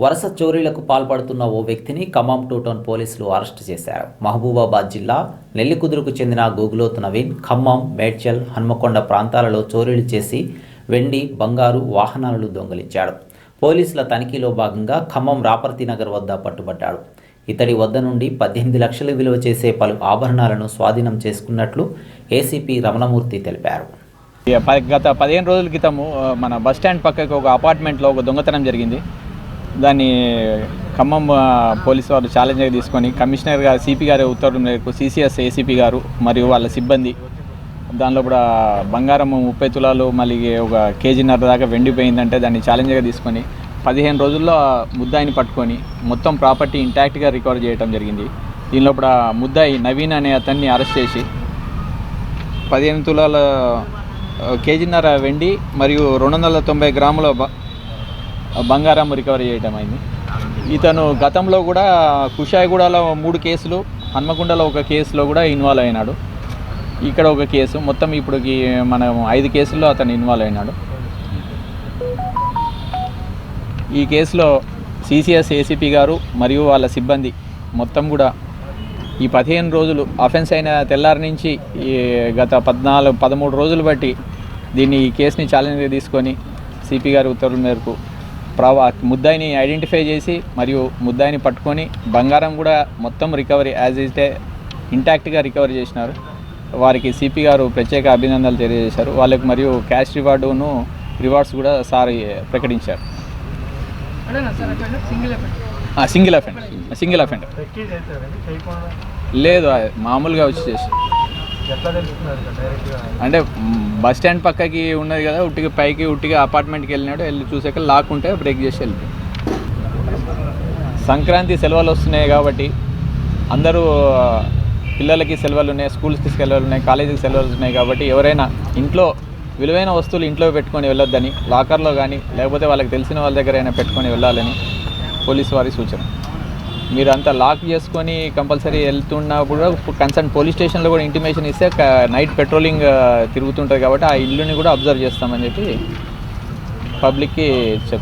వరుస చోరీలకు పాల్పడుతున్న ఓ వ్యక్తిని ఖమ్మం టూ టౌన్ పోలీసులు అరెస్టు చేశారు. మహబూబాబాద్ జిల్లా నెల్లికుదురుకు చెందిన గోగులోతు నవీన్ ఖమ్మం మేడ్చల్ హన్మకొండ ప్రాంతాలలో చోరీలు చేసి వెండి బంగారు వాహనాలను దొంగిలించాడు. పోలీసుల తనిఖీలో భాగంగా ఖమ్మం రాపర్తి నగర్ వద్ద పట్టుబడ్డాడు. ఇతడి వద్ద నుండి పద్దెనిమిది లక్షలు విలువ చేసే పలు ఆభరణాలను స్వాధీనం చేసుకున్నట్లు ఏసీపీ రమణమూర్తి తెలిపారు. గత పదిహేను రోజుల క్రితము మన బస్ స్టాండ్ పక్కకు ఒక అపార్ట్మెంట్లో ఒక దొంగతనం జరిగింది. దాన్ని ఖమ్మం పోలీసు వారు ఛాలెంజ్గా తీసుకొని కమిషనర్ గారు సిపి గారి ఉత్తర్వుల మేరకు సిసిఎస్ ఏసీపీ గారు మరియు వాళ్ళ సిబ్బంది దానిలో కూడా బంగారం ముప్పై తులాలు మళ్ళీ ఒక కేజీన్నర దాకా వెండిపోయిందంటే దాన్ని ఛాలెంజ్గా తీసుకొని పదిహేను రోజుల్లో ముద్దాయిని పట్టుకొని మొత్తం ప్రాపర్టీ ఇంటాక్ట్గా రికవర్ చేయడం జరిగింది. దీనిలో కూడా ముద్దాయి నవీన్ అనే అతన్ని అరెస్ట్ చేసి పదిహేను తులాల కేజీన్నర వెండి మరియు రెండు వందల తొంభై గ్రాముల బంగారం రికవరీ చేయడం అయింది. ఇతను గతంలో కూడా కుషాయిగూడలో మూడు కేసులు హన్మకొండలో ఒక కేసులో కూడా ఇన్వాల్వ్ అయినాడు. ఇక్కడ ఒక కేసు మొత్తం ఇప్పుడు మనం ఐదు కేసుల్లో అతను ఇన్వాల్వ్ అయినాడు. ఈ కేసులో సిసిఎస్ ఏసీపీ గారు మరియు వాళ్ళ సిబ్బంది మొత్తం కూడా ఈ పదిహేను రోజులు అఫెన్స్ అయిన తెల్లారి నుంచి ఈ గత పద్నాలుగు పదమూడు రోజులు బట్టి దీన్ని ఈ కేసుని ఛాలెంజ్గా తీసుకొని సిపి గారి ఉత్తర్వుల మేరకు ప్రవా ముద్దాయిని ఐడెంటిఫై చేసి మరియు ముద్దాయిని పట్టుకొని బంగారం కూడా మొత్తం రికవరీ యాజ్ ఇటే ఇంటాక్ట్గా రికవరీ చేసినారు. వారికి సిపి గారు ప్రత్యేక అభినందనలు తెలియజేశారు. వాళ్ళకి మరియు క్యాష్ రివార్డును రివార్డ్స్ కూడా సార్ ప్రకటించారు. సింగిల్ అఫెండ్ సింగిల్ అఫెండ్ లేదు మామూలుగా వచ్చి చేసి అంటే బస్ స్టాండ్ పక్కకి ఉన్నది కదా ఉట్టికి పైకి ఉట్టిగా అపార్ట్మెంట్కి వెళ్ళినాడు వెళ్ళి చూసాక లాక్ ఉంటే బ్రేక్ చేసి వెళ్ళి సంక్రాంతి సెలవులు వస్తున్నాయి కాబట్టి అందరూ పిల్లలకి సెలవులు ఉన్నాయి స్కూల్స్కి సెలవులు ఉన్నాయి కాలేజీకి సెలవులు ఉన్నాయి కాబట్టి ఎవరైనా ఇంట్లో విలువైన వస్తువులు ఇంట్లో పెట్టుకొని వెళ్ళొద్దని లాకర్లో కానీ లేకపోతే వాళ్ళకి తెలిసిన వాళ్ళ దగ్గర అయినా పెట్టుకొని వెళ్ళాలని పోలీసు వారి సూచన. మీరు అంతా లాక్ చేసుకొని కంపల్సరీ వెళ్తున్నప్పుడు కన్సర్న్ పోలీస్ స్టేషన్లో కూడా ఇంటిమేషన్ ఇస్తే నైట్ పెట్రోలింగ్ తిరుగుతుంటుంది కాబట్టి ఆ ఇల్లుని కూడా అబ్జర్వ్ చేస్తామని చెప్పి పబ్లిక్కి చెప్